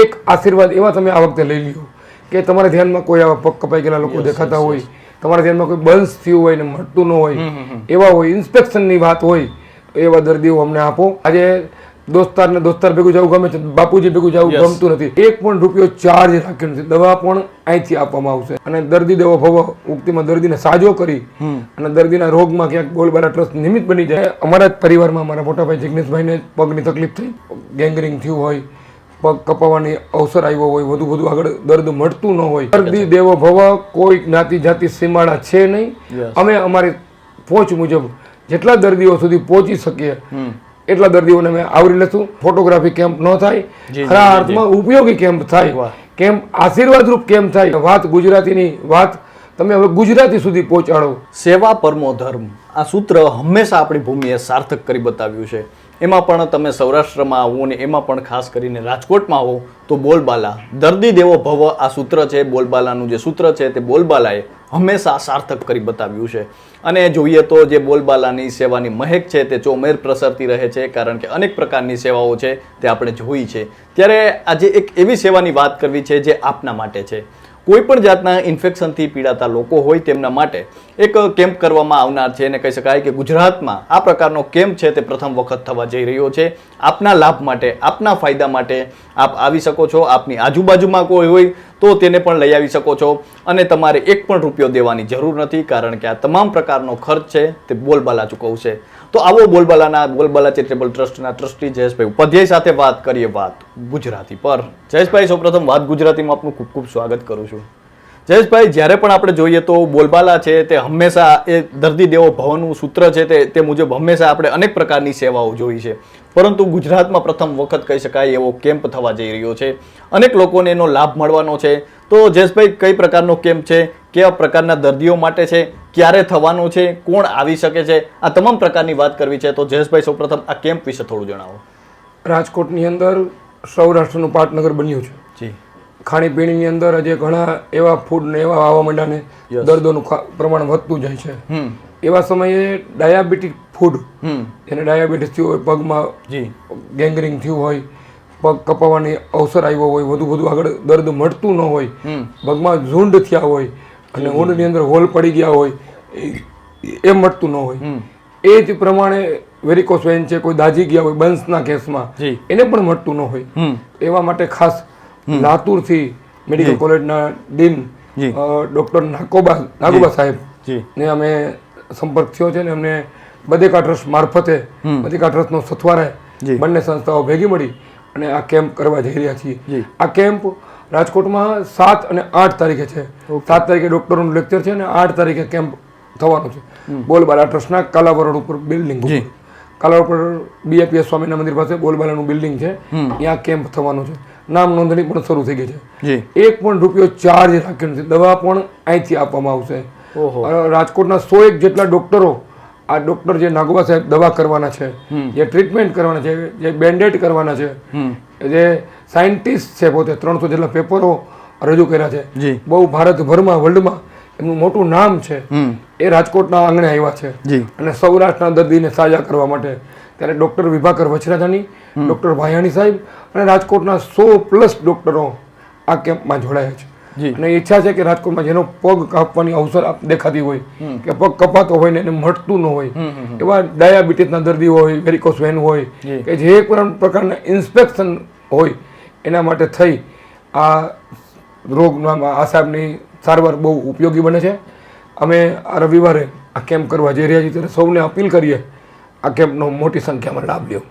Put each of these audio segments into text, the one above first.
એક આશીર્વાદ એવા તમે આ વખતે લઈ લ્યો કે તમારા ધ્યાનમાં કોઈ આવા પગ કપાઈ ગયેલા લોકો દેખાતા હોય તમારા ધ્યાનમાં કોઈ બંધ થયું હોય ને મળતું ન હોય એવા હોય ઇન્સ્પેક્શનની વાત હોય તો એવા દર્દીઓ અમને આપો. આજે દોસ્તાર ને દોસ્તાર ભેગું જવું ગમે છે બાપુજી ભેગું જવું ગમતું નથી. એક પણ રૂપિયો ચાર્જ રાખ્યો નથી. દવા પણ અહીંથી આપવામાં આવશે. અને દર્દી દેવો ભવ ઉક્તિમાં દર્દીને સાજો કરી અને દર્દીના રોગમાં ક્યાંક ગોલબારા ટ્રસ્ટ નિમિત્ત બની જાય. અમારા જ પરિવારમાં મારા મોટાભાઈ જિગ્નેશભાઈને પગની તકલીફ થઈ. ગેંગરિંગ થયું હોય પગ કપાવવાની અવસર આવ્યો હોય વધુ વધુ આગળ દર્દ મળતું ન હોય. દર્દી દેવો ભવ કોઈ જ્ઞાતિ જાતિ સીમાડા છે નહીં. અમે અમારી પહોંચ મુજબ જેટલા દર્દીઓ સુધી પહોંચી શકીએ એટલા દર્દીઓને અમે આવરી લેશું. ફોટોગ્રાફી કેમ્પ ન થાય. ખરા અર્થમાં ઉપયોગી કેમ્પ થાય. કેમ્પ આશીર્વાદરૂપ કેમ્પ થાય. વાત ગુજરાતીની વાત તમે હવે ગુજરાતી સુધી પહોંચાડો. સેવા પરમો ધર્મ. આ સૂત્ર હંમેશા આપણી ભૂમિએ સાર્થક કરી બતાવ્યું છે. એમાં પણ તમે સૌરાષ્ટ્રમાં આવો ને એમાં પણ ખાસ કરીને રાજકોટમાં આવો તો બોલબાલા, દર્દી દેવો ભવ આ સૂત્ર છે, બોલબાલાનું જે સૂત્ર છે તે બોલબાલાએ હંમેશા સાર્થક કરી બતાવ્યું છે. અને જોઈએ તો જે બોલબાલાની સેવાની મહેક છે તે ચોમેર પ્રસરતી રહે છે, કારણ કે અનેક પ્રકારની સેવાઓ છે તે આપણે જોઈ છે. ત્યારે આજે એક એવી સેવાની વાત કરવી છે જે આપના માટે છે. કોઈ પણ જાતના ઇન્ફેક્શનથી પીડાતા લોકો હોય તેમના માટે એક કેમ્પ કરવામાં આવનાર છે અને કહી શકાય કે ગુજરાતમાં આ પ્રકારનો કેમ્પ છે તે પ્રથમ વખત થવા જઈ રહ્યો છે. આપના લાભ માટે, આપના ફાયદા માટે આપ આવી શકો છો. આપની આજુબાજુમાં કોઈ હોય તો તેને પણ લઈ આવી શકો છો. અને તમારે એક પણ રૂપિયો દેવાની જરૂર નથી કારણ કે આ તમામ પ્રકારનો ખર્ચ છે તે બોલબાલા ચૂકવશે. તો આવો બોલબાલાના, બોલબાલા ચેરિટેબલ ટ્રસ્ટના ટ્રસ્ટી જયેશભાઈ ઉપાધ્યાય સાથે વાત કરીએ વાત ગુજરાતી પર. જયેશભાઈ, સૌપ્રથમ વાત ગુજરાતીમાં આપનું ખૂબ ખૂબ સ્વાગત કરું છું. જયેશભાઈ જ્યારે પણ આપણે જોઈએ તો બોલબાલા છે તે હંમેશા એ દર્દી દેવો ભવનનું સૂત્ર છે તે તે મુજબ હંમેશા આપણે અનેક પ્રકારની સેવાઓ જોઈ છે. પરંતુ ગુજરાતમાં પ્રથમ વખત કહી શકાય એવો કેમ્પ થવા જઈ રહ્યો છે. અનેક લોકોને એનો લાભ મળવાનો છે. તો જયેશભાઈ કઈ પ્રકારનો કેમ્પ છે? કેવા પ્રકારના દર્દીઓ માટે છે? ક્યારે થવાનો છે? કોણ આવી શકે છે? આ તમામ પ્રકારની વાત કરવી છે. તો જયેશભાઈ સૌપ્રથમ આ કેમ્પ વિશે થોડું જણાવો. રાજકોટની અંદર સૌરાષ્ટ્રનું પાટનગર બન્યું છે. જી. ખાણીપીણીની અંદર જે ઘણા એવા ફૂડ ને એવા આવવા માંડ્યા ને દર્દોનું પ્રમાણ વધતું જાય છે. એવા સમયે ડાયાબિટીક ફૂડ હમ. એને ડાયાબિટીસ થયું હોય પગમાં જી. ગેંગરિંગ થયું હોય પગ કપાવવાની અવસર આવ્યો હોય વધુ વધુ આગળ દર્દ મળતું ન હોય પગમાં ઝુંડ થયા હોય અને ઊંડની અંદર હોલ પડી ગયા હોય એ- એ મળતું ન હોય. એ જ પ્રમાણે વેરિકોસ વેન છે કોઈ દાજી ગયા હોય બંસના કેસમાં એને પણ મળતું ન હોય. એવા માટે ખાસ લાતુરથી મેડિકલ કોલેજના ડીન ડૉક્ટર નાકોબા નાગોબા સાહેબ. ને અમે સંપર્ક થયો છે ને અમને બધેકા ટ્રસ્ટ મારફતે બધેકા ટ્રસ્ટનો સથવારે બંને સંસ્થાઓ ભેગી મળી અને આ કેમ્પ કરવા જઈ રહ્યા છીએ. આ કેમ્પ રાજકોટમાં સાત અને આઠ તારીખે છે. સાત તારીખે ડૉક્ટરનું લેક્ચર છે અને આઠ તારીખે કેમ્પ થવાનું છે. બોલબાલા ટ્રસ્ટના કાલાવરણ ઉપર બિલ્ડિંગ કાલાવરણ ઉપર. બીએપીએસ સ્વામીના મંદિર પાસે બોલબાલાનું બિલ્ડિંગ છે. ત્યાં કેમ્પ થવાનું છે. નામ નોંધણી પણ શરૂ થઈ ગઈ છે. એક પણ રૂપિયો ચાર્જ રાખ્યો નથી. દવા પણ અહીંથી આપવામાં આવશે. રાજકોટના સો એક જેટલા ડોક્ટરો આ ડોક્ટર જે નાગોબા સાહેબ દવા કરવાના છે જે ટ્રીટમેન્ટ કરવાના છે જે બેન્ડેડ કરવાના છે જે સાયન્ટિસ્ટ છે પોતે ત્રણસો જેટલા પેપરો રજૂ કર્યા છે. બહુ ભારતભરમાં વર્લ્ડમાં એમનું મોટું નામ છે. એ રાજકોટના આંગણે આવ્યા છે. અને સૌરાષ્ટ્રના દર્દીને સાજા કરવા માટે ત્યારે ડૉક્ટર વિભાકર વછરાજાની ડૉક્ટર ભાયાણી સાહેબ અને રાજકોટના સો પ્લસ ડૉક્ટરો આ કેમ્પમાં જોડાયા છે. અને ઈચ્છા છે કે રાજકોટમાં જેનો પગ કાપવાની અવસર દેખાતી હોય કે પગ કપાતો હોય ને એને મળતું ન હોય એવા ડાયાબિટીસના દર્દી હોય વેરિકોસ વેન હોય કે જે પણ પ્રકારના ઇન્સ્પેક્શન હોય એના માટે થઈ આ રોગમાં આ સાહેબની સારવાર બહુ ઉપયોગી બને છે. અમે આ રવિવારે આ કેમ્પ કરવા જઈ રહ્યા છીએ ત્યારે સૌને અપીલ કરીએ આ કેમ્પનો મોટી સંખ્યામાં લાભ લ્યો.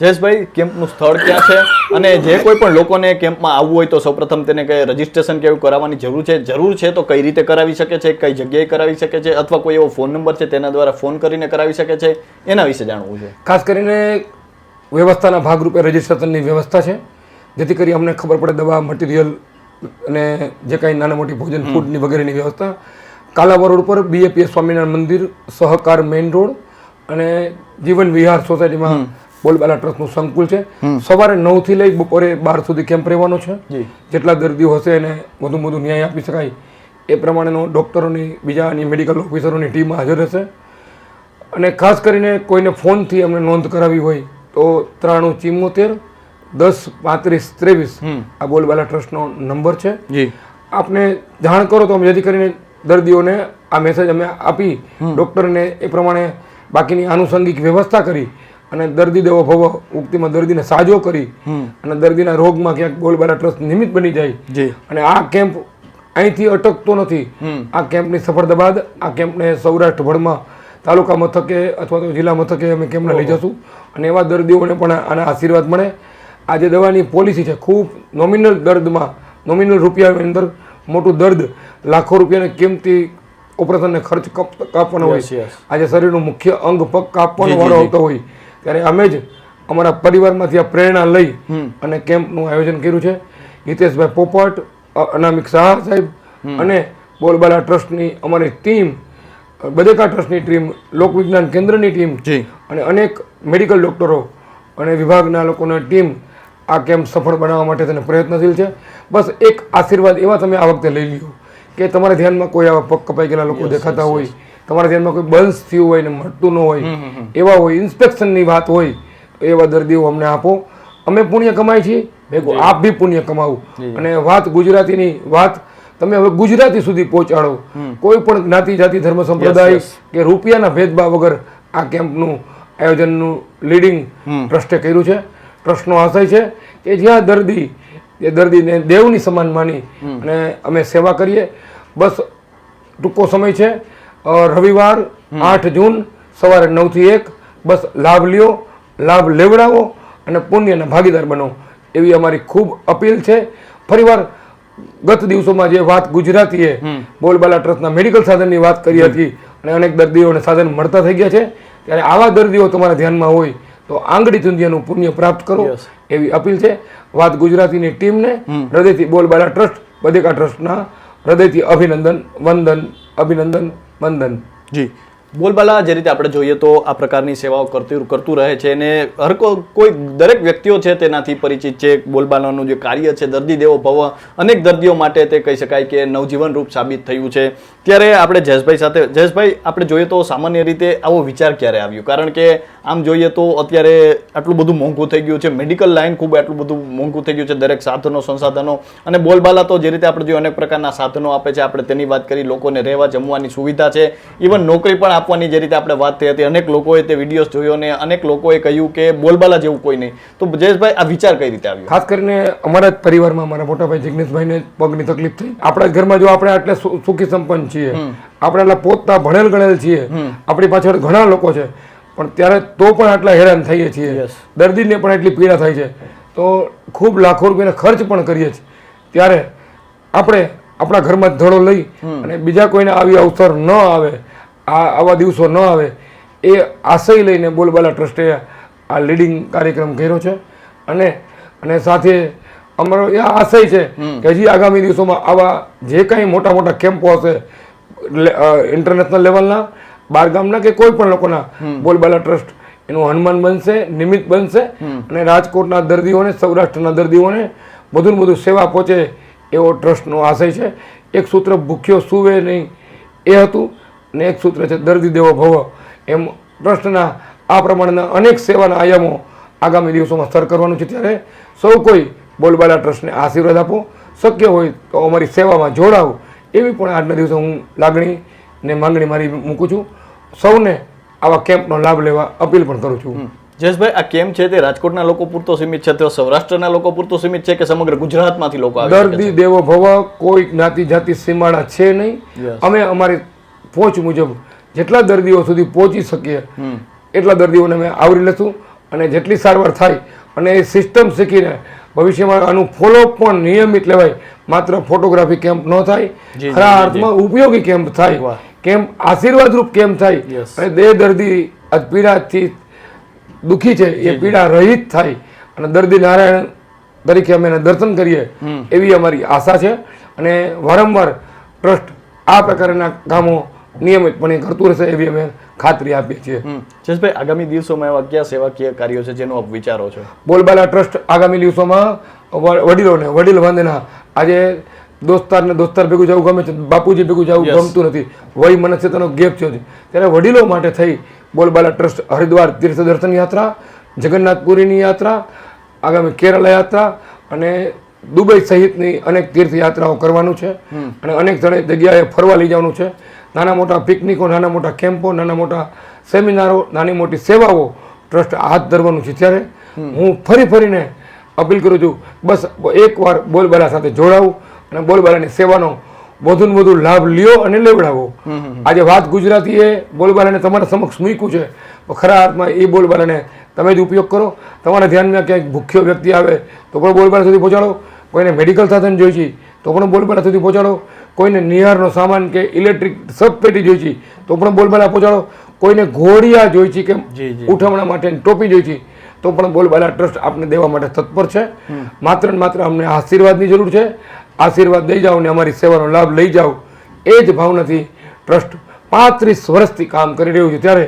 જયેશભાઈ કેમ્પનું સ્થળ ક્યાં છે? અને જે કોઈ પણ લોકોને કેમ્પમાં આવવું હોય તો સૌપ્રથમ તેને કઈ રજીસ્ટ્રેશન કે એવું કરાવવાની જરૂર છે? જરૂર છે તો કઈ રીતે કરાવી શકે છે? કઈ જગ્યાએ કરાવી શકે છે? અથવા કોઈ એવો ફોન નંબર છે તેના દ્વારા ફોન કરીને કરાવી શકે છે? એના વિશે જાણવું છે. ખાસ કરીને વ્યવસ્થાના ભાગરૂપે રજીસ્ટ્રેશનની વ્યવસ્થા છે જેથી કરી અમને ખબર પડે દવા મટીરિયલ અને જે કાંઈ નાના મોટી ભોજન ફૂડની વગેરેની વ્યવસ્થા. કાલાવરોડ રોડ ઉપર બીએપીએસ સ્વામિનારાયણ મંદિર સહકાર મેઇન રોડ અને જીવન વિહાર સોસાયટીમાં બોલબાલા ટ્રસ્ટનું સંકુલ છે. સવારે નવથી લઈ બપોરે બાર સુધી કેમ્પ રહેવાનો છે. જી. જેટલા દર્દીઓ હશે એને વધુ વધુ ન્યાય આપી શકાય. એ પ્રમાણેનો ડૉક્ટરોની બીજાની મેડિકલ ઓફિસરોની ટીમ હાજર રહેશે. અને ખાસ કરીને કોઈને ફોનથી અમને નોંધ કરાવી હોય તો ત્રાણું ચિમ્મોતેર દસ પાંત્રીસ ત્રેવીસ આ બોલબાલા ટ્રસ્ટનો નંબર છે. જી. આપને જાણ કરો તો અમે જેથી કરીને દર્દીઓને આ મેસેજ અમે આપી ડૉક્ટરને એ પ્રમાણે બાકીની આનુષંગિક વ્યવસ્થા કરી અને દર્દી દેવો ભવ ઉક્તિમાં દર્દીને સાજો કરી અને દર્દીના રોગમાં ક્યાંક ગોલબારા ટ્રસ્ટ નિમિત્ત બની જાય. અને આ કેમ્પ અહીંથી અટકતો નથી. આ કેમ્પની સફળતા બાદ આ કેમ્પને સૌરાષ્ટ્રભરમાં તાલુકા મથકે અથવા તો જિલ્લા મથકે અમે કેમ્પને લઈ જશું. અને એવા દર્દીઓને પણ આના આશીર્વાદ મળે. આ જે દવાની પોલિસી છે ખૂબ નોમિનલ દર્દમાં નોમિનલ રૂપિયાની અંદર મોટું દર્દ લાખો રૂપિયાની કિંમતી ઓપરેશનને ખર્ચ કપ- કાપવાનો હોય. આજે શરીરનું મુખ્ય અંગ પગ કાપવાનો વાળો આવતો હોય. ત્યારે અમે જ અમારા પરિવારમાંથી આ પ્રેરણા લઈ અને કેમ્પનું આયોજન કર્યું છે. હિતેશભાઈ પોપટ અનામિક શાહ સાહેબ અને બોલબાલા ટ્રસ્ટની અમારી ટીમ બદેકા ટ્રસ્ટની ટીમ લોકવિજ્ઞાન કેન્દ્રની ટીમ અને અનેક મેડિકલ ડૉક્ટરો અને વિભાગના લોકોની ટીમ આ કેમ્પ સફળ બનાવવા માટે તેને પ્રયત્નશીલ છે. બસ એક આશીર્વાદ એવા તમે આ વખતે લઈ લ્યો. કે તમારા ધ્યાનમાં કોઈ આવા પગ કપાઈ ગયેલા લોકો દેખાતા હોય તમારા ધ્યાનમાં કોઈ બંધ થયું હોય ને મળતું ન હોય એવા હોય ઇન્સ્પેક્શનની વાત હોય તો એવા દર્દીઓ અમને આપો. અમે પુણ્ય કમાય છીએ. ભેગું આપ બી પુણ્ય કમાવું. અને વાત ગુજરાતીની વાત તમે હવે ગુજરાતી સુધી પહોંચાડો. કોઈ પણ જ્ઞાતિ જાતિ ધર્મ સંપ્રદાય કે રૂપિયાના ભેદભાવ વગર આ કેમ્પનું આયોજનનું લીડિંગ ટ્રસ્ટે કર્યું છે. ટ્રસ્ટનો આશય છે કે જ્યાં દર્દી એ દર્દીને દેવની સમાન માની અને અમે સેવા કરીએ. બસ ટૂંકો સમય છે. રવિવાર આઠ જૂન સવારે નવથી એક. બસ લાભ લ્યો લાભ લેવડાવો અને પુણ્યના ભાગીદાર બનો. એવી અમારી ખૂબ અપીલ છે. ફરીવાર ગત દિવસોમાં જે વાત ગુજરાતીએ બોલબાલા ટ્રસ્ટના મેડિકલ સાધનની વાત કરી હતી અને અનેક દર્દીઓને સાધન મળતા થઈ ગયા છે. ત્યારે આવા દર્દીઓ તમારા ધ્યાનમાં હોય તો આંગળી ચુંદિયાનું પુણ્ય પ્રાપ્ત કરો. એવી અપીલ છે. વાત ગુજરાતીની ટીમને હૃદયથી બોલબાલા ટ્રસ્ટ બદેકા ટ્રસ્ટના હૃદયથી અભિનંદન વંદન અભિનંદન વંદન. જી. બોલબાલા, જે રીતે આપણે જોઈએ તો આ પ્રકારની સેવાઓ કરતી કરતું રહે છે અને હર કોઈ દરેક વ્યક્તિઓ છે તેનાથી પરિચિત છે. બોલબાલાનું જે કાર્ય છે, દર્દી દેવો ભવ, અનેક દર્દીઓ માટે તે કહી શકાય કે નવજીવન રૂપ સાબિત થયું છે. ત્યારે આપણે જયેશભાઈ સાથે, જયેશભાઈ, આપણે જોઈએ તો સામાન્ય રીતે આવો વિચાર ક્યારે આવ્યો? કારણ કે આમ જોઈએ તો અત્યારે આટલું બધું મોંઘું થઈ ગયું છે. મેડિકલ લાઇન ખૂબ આટલું બધું મોંઘું થઈ ગયું છે, દરેક સાધનો, સંસાધનો. અને બોલબાલા તો જે રીતે આપણે જોઈએ અનેક પ્રકારના સાધનો આપે છે. આપણે તેની વાત કરી, લોકોને રહેવા જમવાની સુવિધા છે. ઇવન નોકરી પણ આપવાની જે રીતે આપણે વાત થઈ હતી અનેક લોકોએ તે વિડીયોઝ જોયો ને અનેક લોકોએ કહ્યું કે બોલબાલા જેવું કોઈ નહીં. તો જયેશભાઈ આ વિચાર કઈ રીતે આવ્યો? ખાસ કરીને અમારા જ પરિવારમાં મારા મોટાભાઈ જિગ્નેશભાઈને પગની તકલીફ થઈ. આપણા જ ઘરમાં જો આપણે આટલે સુખી સંપન્ન છીએ આપણે આટલા પોતતા ભણેલ ગણેલ છીએ આપણી પાછળ ઘણા લોકો છે પણ ત્યારે તો પણ આટલા હેરાન થઈએ છીએ. દર્દીને પણ એટલી પીડા થાય છે. તો ખૂબ લાખો રૂપિયાના ખર્ચ પણ કરીએ છીએ. ત્યારે આપણે આપણા ઘરમાં ધડો લઈ અને બીજા કોઈને આવી અવસર ન આવે આ આવા દિવસો ન આવે એ આશય લઈને બોલબાલા ટ્રસ્ટે આ લીડિંગ કાર્યક્રમ કર્યો છે. અને અને સાથે અમારો એ આશય છે કે હજી આગામી દિવસોમાં આવા જે કાંઈ મોટા મોટા કેમ્પો હશે ઇન્ટરનેશનલ લેવલના બારગામના કે કોઈ પણ લોકોના બોલબાલા ટ્રસ્ટ એનું હનુમાન બનશે નિમિત્ત બનશે અને રાજકોટના દર્દીઓને સૌરાષ્ટ્રના દર્દીઓને ને વધુ સેવા પહોંચે એવો ટ્રસ્ટનો આશય છે. એક સૂત્ર ભૂખ્યો સુવે નહીં એ હતું. અને એક સૂત્ર છે દર્દી દેવો ભવ. એમ ટ્રસ્ટના આ પ્રમાણેના અનેક સેવાના આયામો આગામી દિવસોમાં સર કરવાનું છે. ત્યારે સૌ કોઈ બોલબાલા ટ્રસ્ટને આશીર્વાદ આપો. શક્ય હોય તો અમારી સેવામાં જોડાવો. એવી પણ આજના દિવસે હું લાગણી ને માંગણી મારી મૂકું છું. સૌને આવા કેમ્પનો લાભ લેવા અપીલ પણ કરું છું. જયેશભાઈ આ કેમ્પ છે તે રાજકોટના લોકો પૂરતો સીમિત છે તો સૌરાષ્ટ્રના લોકો પૂરતો સીમિત છે કે સમગ્ર ગુજરાતમાંથી લોકો દર્દી દેવો ભવ કોઈ જ્ઞાતિ જાતિ સીમાડા છે નહીં. અમે અમારી પહોંચ મુજબ જેટલા દર્દીઓ સુધી પહોંચી શકીએ એટલા દર્દીઓને અમે આવરી લેશું અને જેટલી સારવાર થાય અને એ સિસ્ટમ શીખીને ભવિષ્યમાં આનું ફોલોઅપ પણ નિયમિત લેવાય. માત્ર ફોટોગ્રાફી કેમ્પ ન થાય ખરા અર્થમાં ઉપયોગી કેમ્પ થાય. કેમ્પ આશીર્વાદરૂપ કેમ્પ થાય. અને દેહ દર્દી આ પીડાથી દુઃખી છે એ પીડા રહિત થાય. અને દર્દી નારાયણ તરીકે અમે એને દર્શન કરીએ એવી અમારી આશા છે. અને વારંવાર ટ્રસ્ટ આ પ્રકારના કામો નિયમિતપણે કરતું રહેશે એવી અમે ખાતરી આપીએ છીએ. જસભાઈ આગામી દિવસોમાં એવા કયા સેવાકીય કાર્યો છે જેનો આપ વિચારો છો? બોલબાલા ટ્રસ્ટ આગામી દિવસોમાં વડીલોને વડીલ વંદના આજે દોસ્તારને દોસ્તાર ભેગું જવું ગમે છે બાપુજી ભેગું જવું ગમતું નથી. વય મનસ્યતાનો ગેપ થયો છે ત્યારે વડીલો માટે થઈ બોલબાલા ટ્રસ્ટ હરિદ્વાર તીર્થ દર્શન યાત્રા જગન્નાથપુરીની યાત્રા આગામી કેરળ યાત્રા અને દુબઈ સહિતની અનેક તીર્થયાત્રાઓ કરવાનું છે. અને અનેક જણે જગ્યાએ ફરવા લઈ જવાનું છે. નાના મોટા પિકનિકો નાના મોટા કેમ્પો નાના મોટા સેમિનારો નાની મોટી સેવાઓ ટ્રસ્ટ હાથ ધરવાનું છે. ત્યારે હું ફરી ફરીને અપીલ કરું છું બસ એકવાર બોલબાલા સાથે જોડાવું અને બોલબાલાની સેવાનો વધુ ને વધુ લાભ લ્યો અને લેવડાવો. આજે વાત ગુજરાતીએ બોલબાલાને તમારા સમક્ષ મૂક્યું છે. તો ખરા અર્થમાં એ બોલબાલાને તમે જ ઉપયોગ કરો. તમારા ધ્યાનમાં ક્યાંક ભૂખ્યો વ્યક્તિ આવે તો પણ બોલબાલા સુધી પહોંચાડો. કોઈને મેડિકલ સાધન જોઈએ છે તો પણ બોલબાલા સુધી પહોંચાડો. કોઈને નિહારનો સામાન કે ઇલેક્ટ્રિક સબપેટી જોઈ છે તો પણ બોલબાલા પહોંચાડો કોઈને ઘોડિયા જોઈ છે કે ઉઠવણા માટે ટોપી જોઈ છે તો પણ બોલબાલા ટ્રસ્ટ આપને દેવા માટે તત્પર છે. માત્ર ને માત્ર અમને આશીર્વાદની જરૂર છે. આશીર્વાદ દઈ જાઓ ને અમારી સેવાનો લાભ લઈ જાઓ. એ જ ભાવનાથી ટ્રસ્ટ પાંત્રીસ વર્ષથી કામ કરી રહ્યું છે. ત્યારે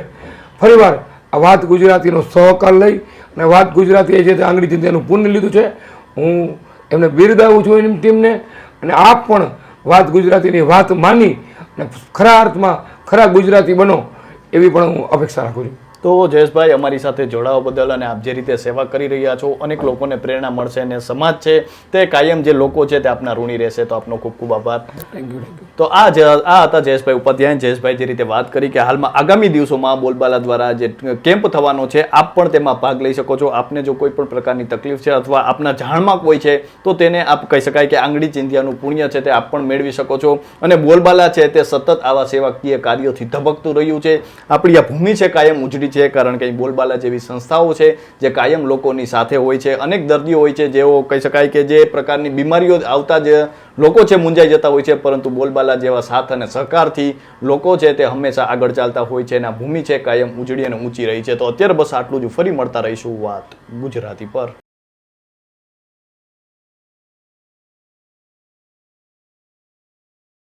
ફરીવાર આ વાત ગુજરાતીનો સહકાર લઈ અને વાત ગુજરાતીએ જે આંગળી ચિંતાનું પુણ્ય લીધું છે હું એમને બિરદાવું છું એની ટીમને અને આપ પણ વાત ગુજરાતીની વાત માની અને ખરા અર્થમાં ખરા ગુજરાતી બનો એવી પણ હું અપેક્ષા રાખું છું. તો જયેશભાઈ અમારી સાથે જોડાવા બદલ અને આપ જે રીતે સેવા કરી રહ્યા છો અનેક લોકોને પ્રેરણા મળશે અને સમાજ છે તે કાયમ જે લોકો છે તે આપના ઋણી રહેશે. તો આપનો ખૂબ ખૂબ આભાર. થેન્ક યુ તો આ આ હતા જયેશભાઈ ઉપાધ્યાય જયેશભાઈ જે રીતે વાત કરી કે હાલમાં આગામી દિવસોમાં બોલબાલા દ્વારા જે કેમ્પ થવાનો છે આપ પણ તેમાં ભાગ લઈ શકો છો. આપને જો કોઈ પણ પ્રકારની તકલીફ છે અથવા આપના જાણમાં કોઈ છે તો તેને આપ કહી શકાય કે આંગળી ચિંધ્યાનું પુણ્ય છે તે આપ પણ મેળવી શકો છો. અને બોલબાલા છે તે સતત આવા સેવાકીય કાર્યોથી ધબકતું રહ્યું છે. આપણી આ ભૂમિ છે કાયમ ઉજળી છે, કારણ કે બોલબાલા જેવી સંસ્થાઓ છે, જે કાયમ લોકોની સાથે હોય છે. અનેક દર્દીઓ હોય છે, જેઓ કહી શકાય કે જે પ્રકારની બીમારીઓ આવતા જ લોકો છે, મૂંઝાઈ જતા હોય છે, પરંતુ બોલબાલા જેવા સાથ અને સહકારથી લોકો છે, તે હંમેશા આગળ ચાલતા હોય છે અને ભૂમિ છે, કાયમ ઉજળી અને ઊંચી રહી છે. તો અત્યારે બસ આટલું જ. ફરી મળતા રહીશું વાત ગુજરાતી પર.